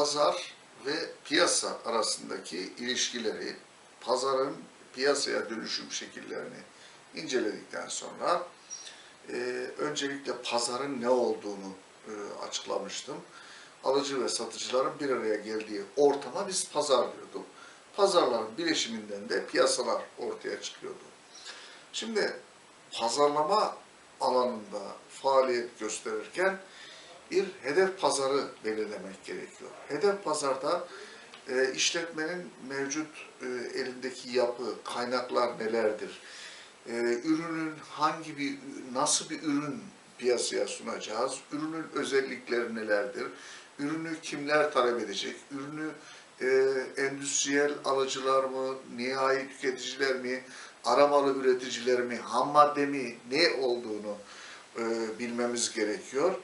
pazar ve piyasa arasındaki ilişkileri, pazarın piyasaya dönüşüm şekillerini inceledikten sonra e, öncelikle pazarın ne olduğunu e, açıklamıştım. Alıcı ve satıcıların bir araya geldiği ortama biz pazar diyorduk. Pazarların bileşiminden de piyasalar ortaya çıkıyordu. Şimdi pazarlama alanında faaliyet gösterirken bir hedef pazarı belirlemek gerekiyor. Hedef pazarda e, işletmenin mevcut e, elindeki yapı, kaynaklar nelerdir? E, ürünün hangi bir, nasıl bir ürün piyasaya sunacağız? Ürünün özellikleri nelerdir? Ürünü kimler talep edecek? Ürünü e, endüstriyel alıcılar mı, nihai tüketiciler mi, aramalı üreticiler mi, ham madde mi, ne olduğunu e, bilmemiz gerekiyor.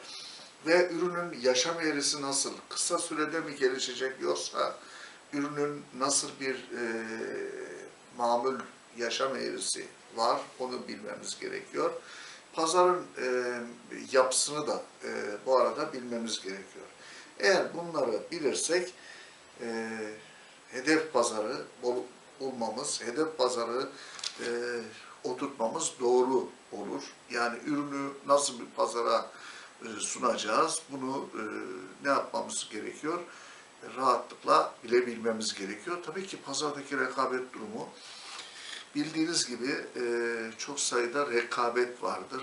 Ve ürünün yaşam eğrisi nasıl, kısa sürede mi gelişecek yoksa ürünün nasıl bir e, mamul yaşam eğrisi var onu bilmemiz gerekiyor. Pazarın e, yapısını da e, bu arada bilmemiz gerekiyor. Eğer bunları bilirsek e, hedef pazarı bul- bulmamız, hedef pazarı e, oturtmamız doğru olur. Yani ürünü nasıl bir pazara sunacağız, bunu e, ne yapmamız gerekiyor? Rahatlıkla bilebilmemiz gerekiyor. Tabii ki pazardaki rekabet durumu bildiğiniz gibi e, çok sayıda rekabet vardır.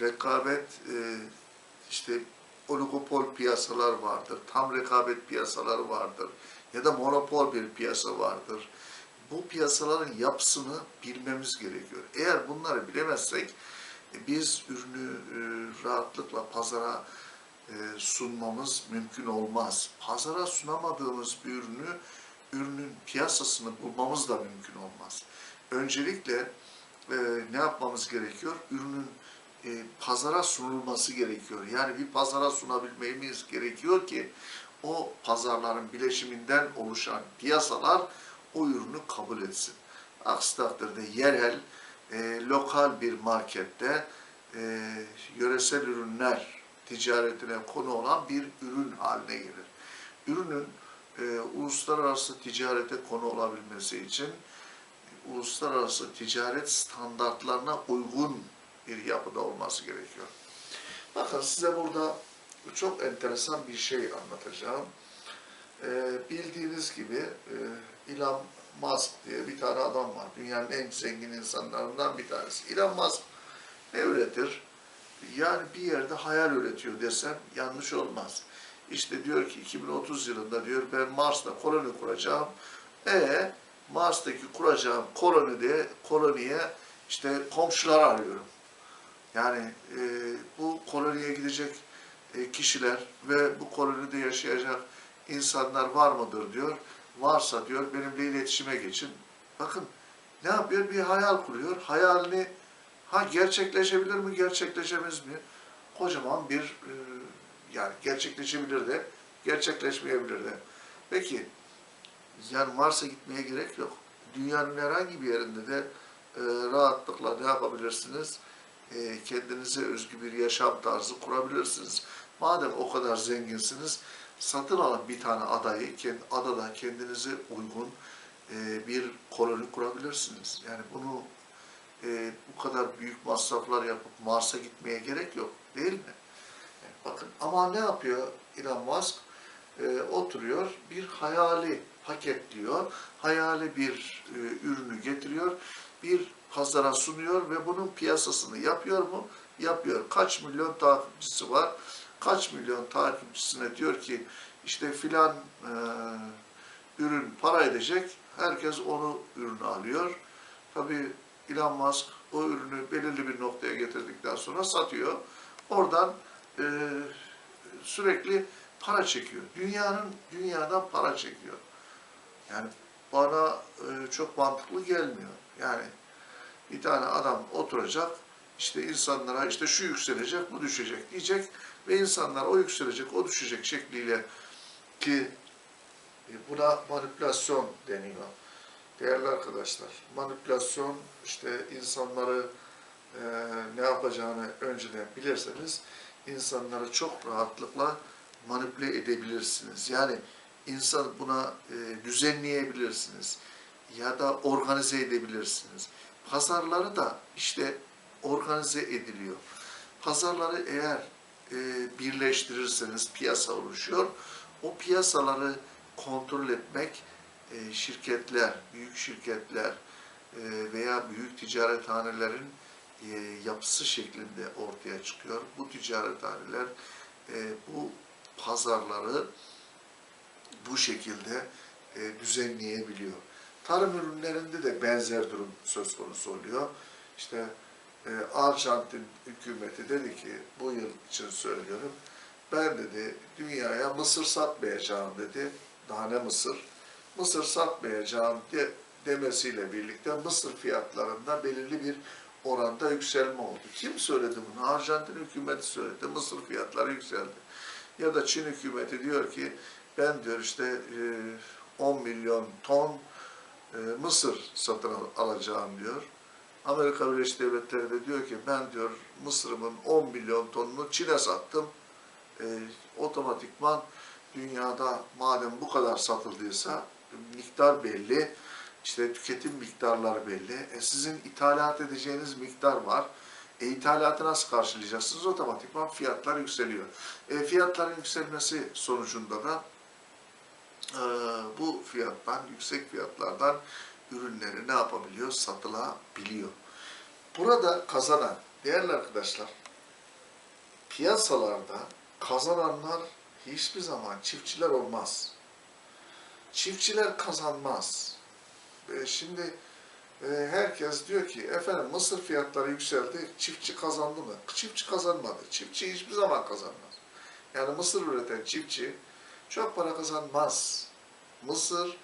Rekabet e, işte oligopol piyasalar vardır, tam rekabet piyasaları vardır ya da monopol bir piyasa vardır. Bu piyasaların yapısını bilmemiz gerekiyor. Eğer bunları bilemezsek e, biz ürünü e, rahatlıkla pazara e, sunmamız mümkün olmaz. Pazara sunamadığımız bir ürünü, ürünün piyasasını bulmamız da mümkün olmaz. Öncelikle e, ne yapmamız gerekiyor? Ürünün e, pazara sunulması gerekiyor. Yani bir pazara sunabilmemiz gerekiyor ki o pazarların bileşiminden oluşan piyasalar o ürünü kabul etsin. Aksi takdirde yerel, e, lokal bir markette e, yöresel ürünler ticaretine konu olan bir ürün haline gelir. Ürünün e, uluslararası ticarete konu olabilmesi için uluslararası ticaret standartlarına uygun bir yapıda olması gerekiyor. Bakın size burada çok enteresan bir şey anlatacağım. Ee, bildiğiniz gibi e, Elon Musk diye bir tane adam var. Dünyanın en zengin insanlarından bir tanesi. Elon Musk ne üretir? Yani bir yerde hayal üretiyor desem yanlış olmaz. İşte diyor ki 2030 yılında diyor ben Mars'ta koloni kuracağım. E Mars'taki kuracağım kolonide koloniye işte komşular arıyorum. Yani e, bu koloniye gidecek e, kişiler ve bu kolonide yaşayacak insanlar var mıdır diyor. Varsa diyor benimle iletişime geçin. Bakın ne yapıyor? Bir hayal kuruyor. Hayalini ha gerçekleşebilir mi, gerçekleşemez mi? Kocaman bir e, yani gerçekleşebilir de, gerçekleşmeyebilir de. Peki yani Mars'a gitmeye gerek yok. Dünyanın herhangi bir yerinde de e, rahatlıkla ne yapabilirsiniz? E, kendinize özgü bir yaşam tarzı kurabilirsiniz. Madem o kadar zenginsiniz, satın alın bir tane adayı, adada kendinize uygun e, bir koloni kurabilirsiniz. Yani bunu e, bu kadar büyük masraflar yapıp Mars'a gitmeye gerek yok, değil mi? Bakın ama ne yapıyor Elon Musk? E, oturuyor, bir hayali paketliyor, hayali bir ürünü getiriyor, bir pazara sunuyor ve bunun piyasasını yapıyor mu? Yapıyor. Kaç milyon takipçisi var? Kaç milyon takipçisine diyor ki işte filan e, ürün para edecek. Herkes onu ürünü alıyor. Tabii Elon Musk o ürünü belirli bir noktaya getirdikten sonra satıyor. Oradan e, sürekli para çekiyor. Dünyanın dünyadan para çekiyor. Yani bana e, çok mantıklı gelmiyor. Yani bir tane adam oturacak, işte insanlara işte şu yükselecek, bu düşecek diyecek ve insanlar o yükselecek, o düşecek şekliyle ki e, buna manipülasyon deniyor. Değerli arkadaşlar, manipülasyon işte insanları e, ne yapacağını önceden bilirseniz insanları çok rahatlıkla manipüle edebilirsiniz. Yani insan buna e, düzenleyebilirsiniz ya da organize edebilirsiniz. Pazarları da işte organize ediliyor. Pazarları eğer e, birleştirirseniz piyasa oluşuyor. O piyasaları kontrol etmek e, şirketler, büyük şirketler e, veya büyük ticarethanelerin e, yapısı şeklinde ortaya çıkıyor. Bu ticarethaneler e, bu pazarları bu şekilde düzenleyebiliyor. Tarım ürünlerinde de benzer durum söz konusu oluyor. İşte e, Arjantin hükümeti dedi ki bu yıl için söylüyorum. Ben dedi dünyaya mısır satmayacağım dedi. Daha ne mısır? Mısır satmayacağım de, demesiyle birlikte mısır fiyatlarında belirli bir oranda yükselme oldu. Kim söyledi bunu? Arjantin hükümeti söyledi. Mısır fiyatları yükseldi. Ya da Çin hükümeti diyor ki ben diyor işte e, 10 milyon ton e, mısır satın al- alacağım diyor. Amerika Birleşik Devletleri de diyor ki ben diyor mısırımın 10 milyon tonunu Çin'e sattım. E, otomatikman dünyada madem bu kadar satıldıysa miktar belli, işte tüketim miktarları belli. E, sizin ithalat edeceğiniz miktar var. E, ithalatı nasıl karşılayacaksınız? Otomatikman fiyatlar yükseliyor. E, fiyatların yükselmesi sonucunda da e, bu fiyattan, yüksek fiyatlardan ürünleri ne yapabiliyor? Satılabiliyor. Burada kazanan, değerli arkadaşlar, piyasalarda kazananlar hiçbir zaman çiftçiler olmaz. Çiftçiler kazanmaz. E, şimdi e, herkes diyor ki efendim mısır fiyatları yükseldi, çiftçi kazandı mı? Çiftçi kazanmadı. Çiftçi hiçbir zaman kazanmaz. Yani mısır üreten çiftçi çok para kazanmaz. Mısır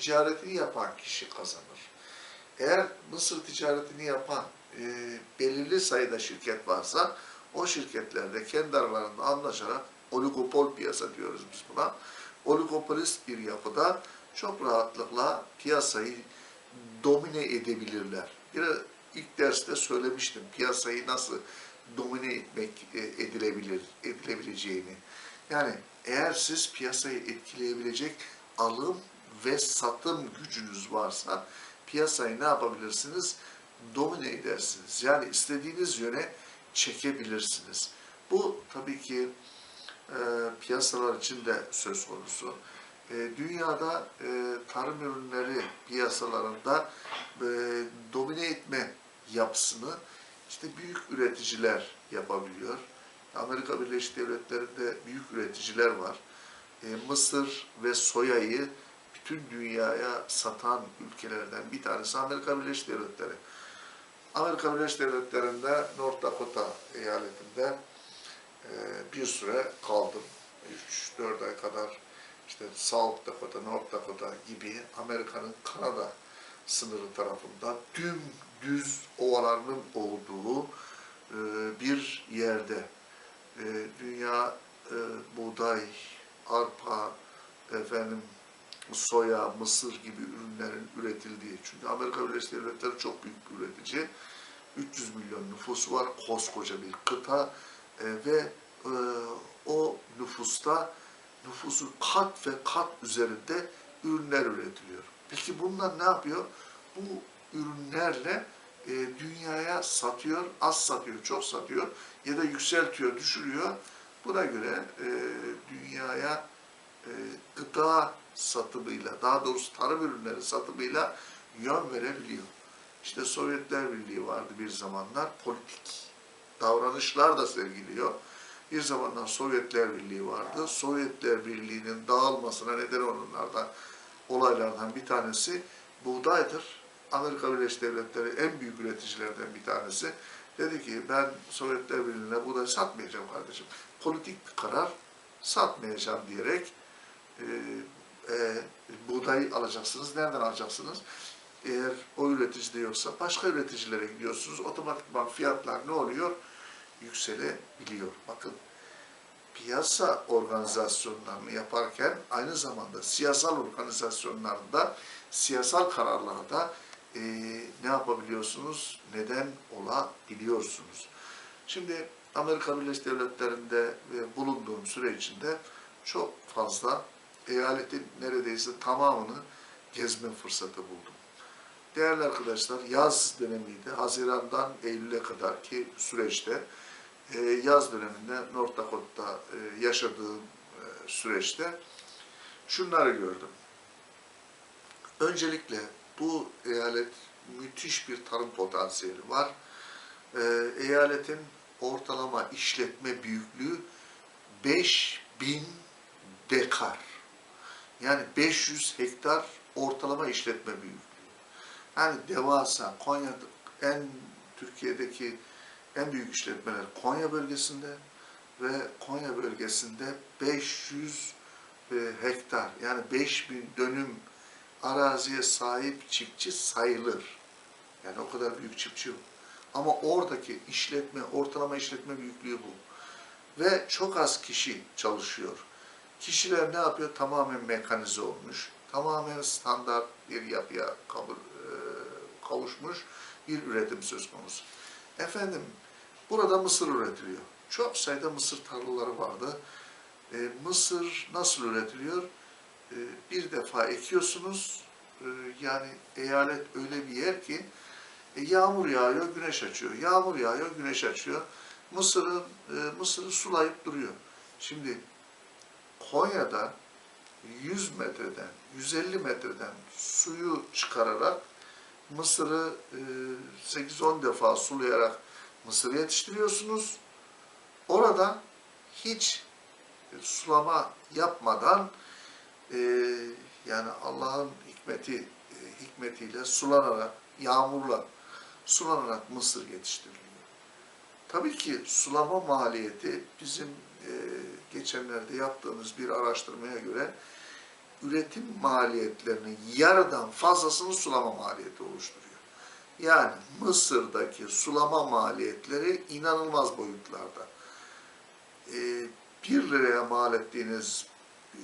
ticaretini yapan kişi kazanır. Eğer mısır ticaretini yapan e, belirli sayıda şirket varsa o şirketlerde kendi aralarında anlaşarak oligopol piyasa diyoruz biz buna. Oligopolist bir yapıda çok rahatlıkla piyasayı domine edebilirler. Bir ilk derste söylemiştim piyasayı nasıl domine etmek e, edilebilir edilebileceğini. Yani eğer siz piyasayı etkileyebilecek alım ve satım gücünüz varsa piyasayı ne yapabilirsiniz? Domine edersiniz. Yani istediğiniz yöne çekebilirsiniz. Bu tabii ki e, piyasalar için de söz konusu. E, dünyada e, tarım ürünleri piyasalarında e, domine etme yapısını işte büyük üreticiler yapabiliyor. Amerika Birleşik Devletleri'nde büyük üreticiler var. E, Mısır ve soyayı bütün dünyaya satan ülkelerden bir tanesi Amerika Birleşik Devletleri. Amerika Birleşik Devletleri'nde North Dakota eyaletinde e, bir süre kaldım. 3-4 ay kadar işte South Dakota, North Dakota gibi Amerika'nın Kanada sınırı tarafında tüm düz ovalarının olduğu e, bir yerde e, dünya buğday, arpa, efendim soya, mısır gibi ürünlerin üretildiği. Çünkü Amerika Birleşik Devletleri çok büyük bir üretici. 300 milyon nüfusu var, koskoca bir kıta e, ve e, o nüfusta nüfusun kat ve kat üzerinde ürünler üretiliyor. Peki bunlar ne yapıyor? Bu ürünlerle e, dünyaya satıyor, az satıyor, çok satıyor ya da yükseltiyor, düşürüyor. Buna göre e, dünyaya e, gıda satımıyla, daha doğrusu tarım ürünleri satımıyla yön verebiliyor. İşte Sovyetler Birliği vardı bir zamanlar, politik davranışlar da sergiliyor. Bir zamanlar Sovyetler Birliği vardı. Sovyetler Birliği'nin dağılmasına neden olanlardan, olaylardan bir tanesi buğdaydır. Amerika Birleşik Devletleri en büyük üreticilerden bir tanesi. Dedi ki ben Sovyetler Birliği'ne buğday satmayacağım kardeşim. Politik bir karar satmayacağım diyerek e, e, buğday alacaksınız. Nereden alacaksınız? Eğer o üreticide yoksa başka üreticilere gidiyorsunuz. Otomatikman fiyatlar ne oluyor? Yükselebiliyor. Bakın piyasa organizasyonlarını yaparken aynı zamanda siyasal organizasyonlarda siyasal kararlarda e, ne yapabiliyorsunuz? Neden olabiliyorsunuz? Şimdi Amerika Birleşik Devletleri'nde bulunduğum süre içinde çok fazla eyaletin neredeyse tamamını gezme fırsatı buldum. Değerli arkadaşlar, yaz dönemiydi. Haziran'dan Eylül'e kadar ki süreçte, e, yaz döneminde North Dakota'da e, yaşadığım e, süreçte şunları gördüm. Öncelikle bu eyalet müthiş bir tarım potansiyeli var. Eyaletin ortalama işletme büyüklüğü 5000 dekar. Yani 500 hektar ortalama işletme büyüklüğü. Yani devasa Konya en Türkiye'deki en büyük işletmeler Konya bölgesinde ve Konya bölgesinde 500 e, hektar yani 5000 dönüm araziye sahip çiftçi sayılır. Yani o kadar büyük çiftçi yok. Ama oradaki işletme, ortalama işletme büyüklüğü bu. Ve çok az kişi çalışıyor. Kişiler ne yapıyor? Tamamen mekanize olmuş. Tamamen standart bir yapıya e, kavuşmuş bir üretim söz konusu. Efendim, burada mısır üretiliyor. Çok sayıda mısır tarlaları vardı. E, mısır nasıl üretiliyor? E, bir defa ekiyorsunuz, e, yani eyalet öyle bir yer ki e, yağmur yağıyor, güneş açıyor. Yağmur yağıyor, güneş açıyor. Mısır'ın e, Mısır'ı sulayıp duruyor. Şimdi Konya'da 100 metreden, 150 metreden suyu çıkararak Mısır'ı e, 8-10 defa sulayarak mısır yetiştiriyorsunuz. Orada hiç e, sulama yapmadan e, yani Allah'ın hikmeti e, hikmetiyle sulanarak, yağmurla sulanarak mısır yetiştiriliyor. Tabii ki sulama maliyeti bizim e, geçenlerde yaptığımız bir araştırmaya göre üretim maliyetlerinin yarıdan fazlasını sulama maliyeti oluşturuyor. Yani Mısır'daki sulama maliyetleri inanılmaz boyutlarda. E, 1 liraya mal ettiğiniz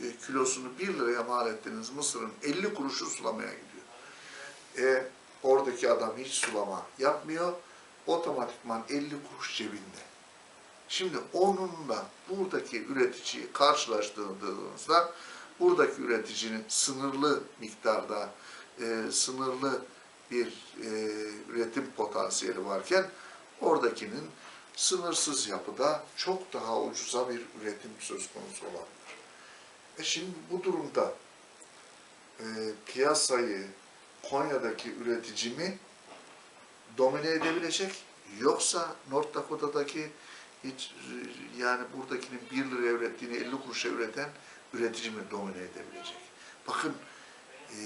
e, kilosunu 1 liraya mal ettiğiniz mısırın 50 kuruşu sulamaya gidiyor. E, oradaki adam hiç sulama yapmıyor. Otomatikman 50 kuruş cebinde. Şimdi onunla buradaki üreticiyi karşılaştırdığınızda buradaki üreticinin sınırlı miktarda e, sınırlı bir e, üretim potansiyeli varken oradakinin sınırsız yapıda çok daha ucuza bir üretim söz konusu olabilir. E şimdi bu durumda e, piyasayı Konya'daki üretici mi domine edebilecek yoksa North Dakota'daki hiç yani buradakinin 1 liraya ürettiğini 50 kuruşa üreten üretici mi domine edebilecek? Bakın e,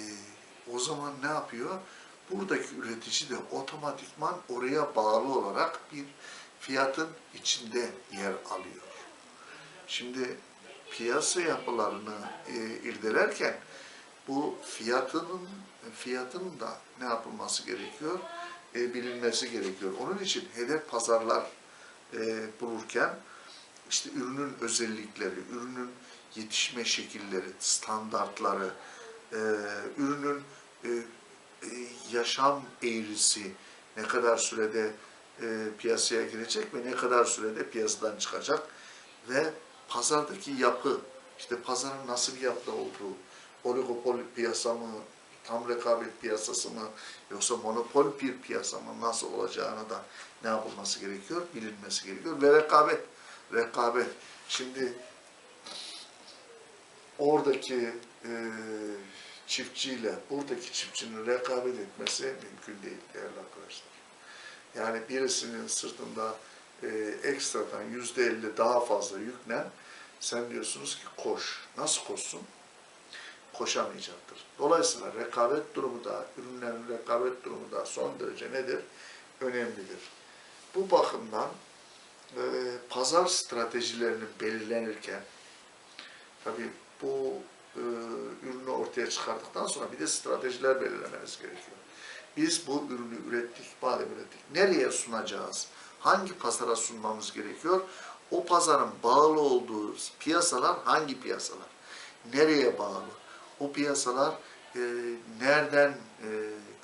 o zaman ne yapıyor? Buradaki üretici de otomatikman oraya bağlı olarak bir fiyatın içinde yer alıyor. Şimdi piyasa yapılarını e, irdelerken bu fiyatının fiyatının da ne yapılması gerekiyor? E, bilinmesi gerekiyor. Onun için hedef pazarlar e, bulurken işte ürünün özellikleri, ürünün yetişme şekilleri, standartları, e, ürünün e, e, yaşam eğrisi ne kadar sürede e, piyasaya girecek ve ne kadar sürede piyasadan çıkacak ve pazardaki yapı, işte pazarın nasıl bir yapıda olduğu, oligopol piyasa mı, tam rekabet piyasası mı, yoksa monopol bir piyasa mı nasıl olacağına da ne yapılması gerekiyor? Bilinmesi gerekiyor. Ve rekabet, rekabet. Şimdi oradaki e, çiftçiyle buradaki çiftçinin rekabet etmesi mümkün değil değerli arkadaşlar. Yani birisinin sırtında e, ekstradan yüzde elli daha fazla yükle sen diyorsunuz ki koş. Nasıl koşsun? Koşamayacaktır. Dolayısıyla rekabet durumu da, ürünlerin rekabet durumu da son derece nedir? Önemlidir. Bu bakımdan e, pazar stratejilerinin belirlenirken tabii bu e, ürünü ortaya çıkardıktan sonra bir de stratejiler belirlemeniz gerekiyor. Biz bu ürünü ürettik, badem ürettik. Nereye sunacağız? Hangi pazara sunmamız gerekiyor? O pazarın bağlı olduğu piyasalar hangi piyasalar? Nereye bağlı? O piyasalar e, nereden e,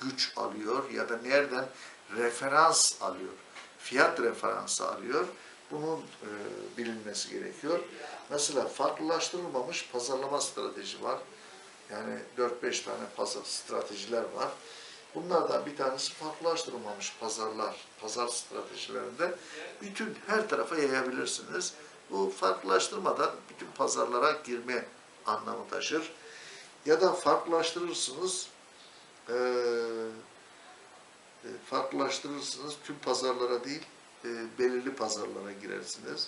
güç alıyor ya da nereden referans alıyor? Fiyat referansı alıyor. Bunun e, bilinmesi gerekiyor. Mesela farklılaştırılmamış pazarlama strateji var. Yani 4-5 tane pazar stratejiler var. Bunlardan bir tanesi farklılaştırılmamış pazarlar, pazar stratejilerinde bütün her tarafa yayabilirsiniz. Bu farklılaştırmadan bütün pazarlara girme anlamı taşır. Ya da farklılaştırırsınız, eee, e, farklılaştırırsınız tüm pazarlara değil, e, belirli pazarlara girersiniz.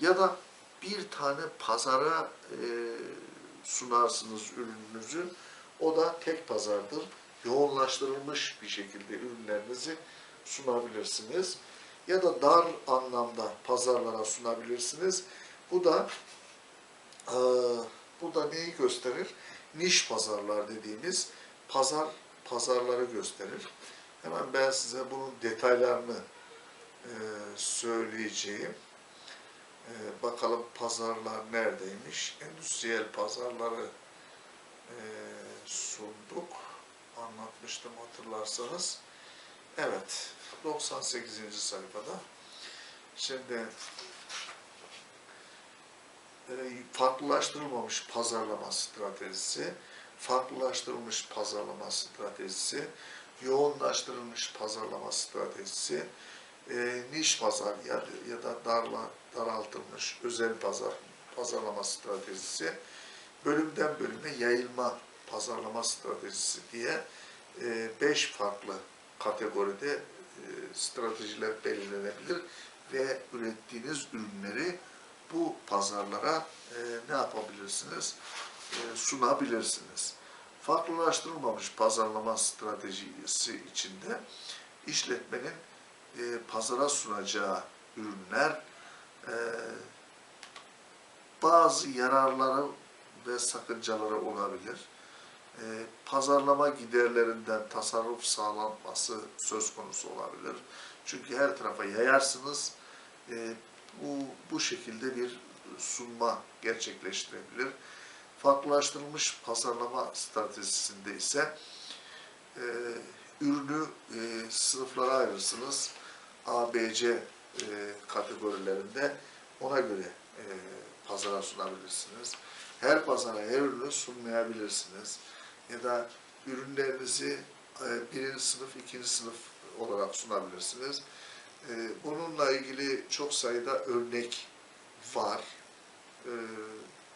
Ya da bir tane pazara e, sunarsınız ürününüzü. O da tek pazardır. Yoğunlaştırılmış bir şekilde ürünlerinizi sunabilirsiniz. Ya da dar anlamda pazarlara sunabilirsiniz. Bu da e, bu da neyi gösterir? Niş pazarlar dediğimiz pazar pazarları gösterir. Hemen ben size bunun detaylarını e, söyleyeceğim. E, bakalım pazarlar neredeymiş? Endüstriyel pazarları e, sunduk. Anlatmıştım hatırlarsanız. Evet, 98. sayfada. Şimdi farklılaştırılmamış pazarlama stratejisi, farklılaştırılmış pazarlama stratejisi, yoğunlaştırılmış pazarlama stratejisi, e, niş pazar ya, ya da darla, daraltılmış özel pazar pazarlama stratejisi, bölümden bölüme yayılma pazarlama stratejisi diye e, beş farklı kategoride e, stratejiler belirlenebilir ve ürettiğiniz ürünleri bu pazarlara e, ne yapabilirsiniz? E, sunabilirsiniz. Farklılaştırılmamış pazarlama stratejisi içinde işletmenin e, pazara sunacağı ürünler e, bazı yararları ve sakıncaları olabilir. E, pazarlama giderlerinden tasarruf sağlanması söz konusu olabilir. Çünkü her tarafa yayarsınız. E, bu, bu şekilde bir sunma gerçekleştirebilir. Farklılaştırılmış pazarlama stratejisinde ise e, ürünü e, sınıflara ayırırsınız. A, B, C e, kategorilerinde ona göre e, pazara sunabilirsiniz. Her pazara her ürünü sunmayabilirsiniz. Ya da ürünlerinizi e, birinci sınıf, ikinci sınıf olarak sunabilirsiniz. E, bununla ilgili çok sayıda örnek var. E,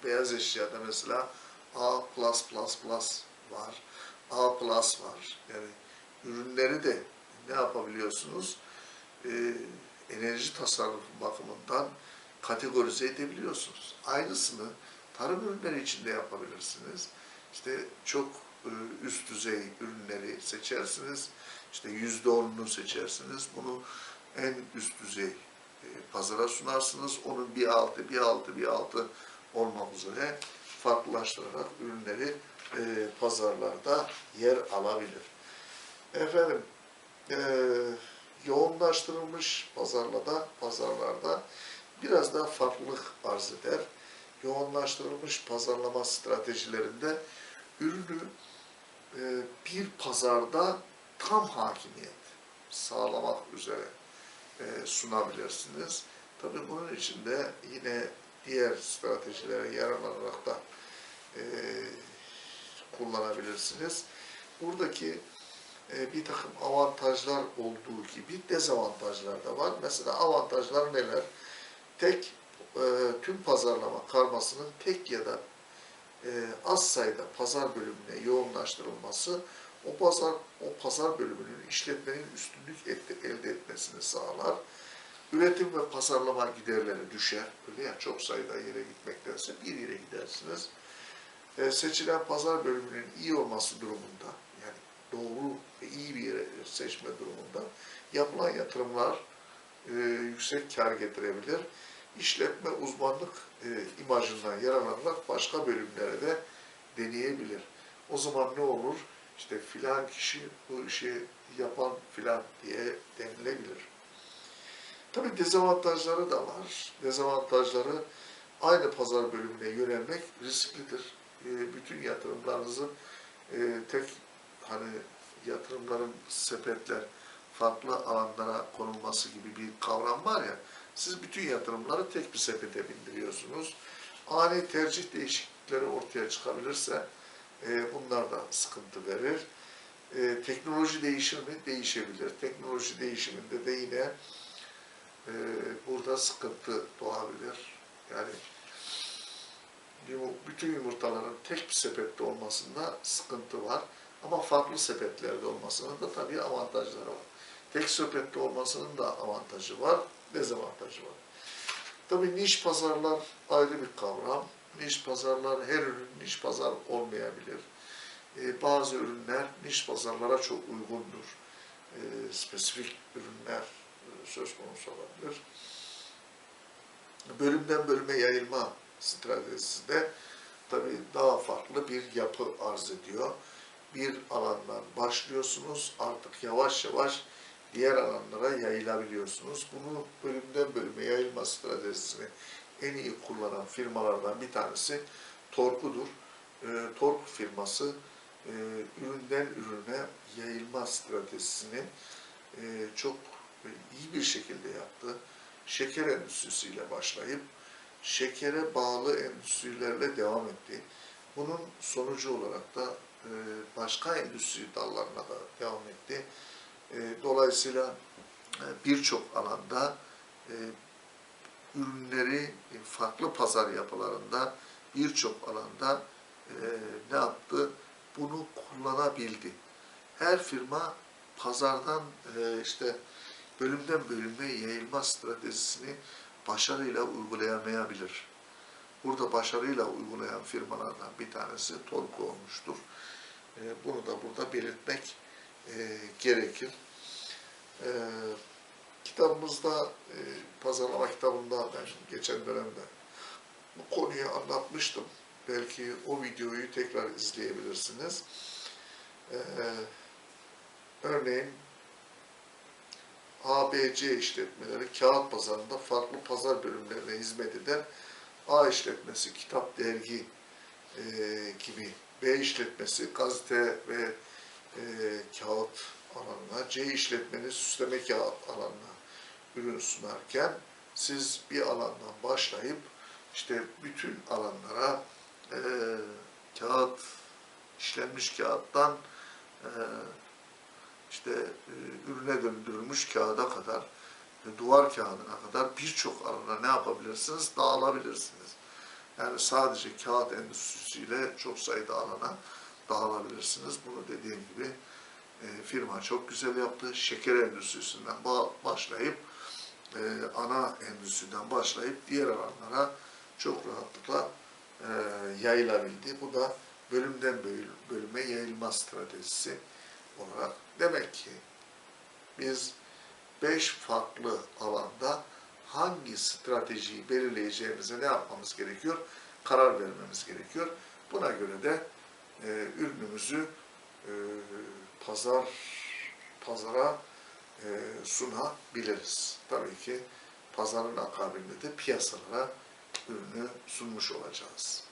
beyaz eşyada mesela A++ var. A var. Yani ürünleri de ne yapabiliyorsunuz? Ee, enerji tasarrufu bakımından kategorize edebiliyorsunuz. Aynısını tarım ürünleri için de yapabilirsiniz. İşte çok e, üst düzey ürünleri seçersiniz. İşte yüzde onunu seçersiniz. Bunu en üst düzey e, pazara sunarsınız. Onun bir altı, bir altı, bir altı olmak üzere farklılaştırarak ürünleri e, pazarlarda yer alabilir. Efendim, e, yoğunlaştırılmış pazarlarda, pazarlarda biraz daha farklılık arz eder. Yoğunlaştırılmış pazarlama stratejilerinde ürünü bir pazarda tam hakimiyet sağlamak üzere sunabilirsiniz. Tabii bunun için de yine diğer stratejilere yararlanarak da e, kullanabilirsiniz. Buradaki e, bir takım avantajlar olduğu gibi dezavantajlar da var. Mesela avantajlar neler? Tek e, tüm pazarlama karmasının tek ya da e, az sayıda pazar bölümüne yoğunlaştırılması o pazar o pazar bölümünün işletmenin üstünlük et, elde etmesini sağlar. Üretim ve pazarlama giderleri düşer. Öyle ya çok sayıda yere gitmektense bir yere gidersiniz. E, seçilen pazar bölümünün iyi olması durumunda yani doğru ve iyi bir yere seçme durumunda yapılan yatırımlar e, yüksek kar getirebilir. İşletme uzmanlık e, imajından yararlanarak başka bölümlere de deneyebilir. O zaman ne olur? İşte filan kişi bu işi yapan filan diye denilebilir. Tabii dezavantajları da var. Dezavantajları aynı pazar bölümüne yönelmek risklidir. E, bütün yatırımlarınızı e, tek hani yatırımların sepetler farklı alanlara konulması gibi bir kavram var ya Siz bütün yatırımları tek bir sepete bindiriyorsunuz. Ani tercih değişiklikleri ortaya çıkabilirse e, bunlar da sıkıntı verir. E, teknoloji değişir mi? Değişebilir. Teknoloji değişiminde de yine e, burada sıkıntı doğabilir. Yani bütün yumurtaların tek bir sepette olmasında sıkıntı var. Ama farklı sepetlerde olmasının da tabii avantajları var. Tek sepette olmasının da avantajı var, dezavantajı var. Tabii niş pazarlar ayrı bir kavram. Niş pazarlar her ürün niş pazar olmayabilir. Ee, bazı ürünler niş pazarlara çok uygundur. Ee, spesifik ürünler e, söz konusu olabilir. Bölümden bölüme yayılma stratejisi de tabii daha farklı bir yapı arz ediyor. Bir alandan başlıyorsunuz, artık yavaş yavaş diğer alanlara yayılabiliyorsunuz. Bunu bölümden bölüme yayılma stratejisini en iyi kullanan firmalardan bir tanesi Torku'dur. E, Torku firması e, üründen ürüne yayılma stratejisini e, çok iyi bir şekilde yaptı. Şeker endüstrisiyle başlayıp şekere bağlı endüstrilerle devam etti. Bunun sonucu olarak da e, başka endüstri dallarına da devam etti. E, Dolayısıyla e, birçok alanda e, ürünleri e, farklı pazar yapılarında birçok alanda e, ne yaptı? Bunu kullanabildi. Her firma pazardan e, işte bölümden bölüme yayılma stratejisini başarıyla uygulayamayabilir. Burada başarıyla uygulayan firmalardan bir tanesi Torku olmuştur. E, Bunu da burada belirtmek e, gerekir. Kitabımızda, pazarlama kitabında ben geçen dönemde bu konuyu anlatmıştım. Belki o videoyu tekrar izleyebilirsiniz. E, örneğin ABC işletmeleri kağıt pazarında farklı pazar bölümlerine hizmet eden A işletmesi kitap, dergi e, gibi, B işletmesi gazete ve e, kağıt alanına, C işletmeniz süsleme kağıt alanına ürün sunarken siz bir alandan başlayıp işte bütün alanlara e, kağıt, işlenmiş kağıttan e, işte e, ürüne döndürülmüş kağıda kadar, e, duvar kağıdına kadar birçok alana ne yapabilirsiniz? Dağılabilirsiniz. Yani sadece kağıt endüstrisiyle çok sayıda alana dağılabilirsiniz. Bunu dediğim gibi e, firma çok güzel yaptı. Şeker endüstrisinden ba- başlayıp e, ana endüstriden başlayıp diğer alanlara çok rahatlıkla e, yayılabildi. Bu da bölümden böl- bölüme yayılma stratejisi olarak demek ki biz beş farklı alanda hangi stratejiyi belirleyeceğimize ne yapmamız gerekiyor? Karar vermemiz gerekiyor. Buna göre de e, ürünümüzü e, pazar pazara e, sunabiliriz. Tabii ki pazarın akabinde de piyasalara ürünü sunmuş olacağız.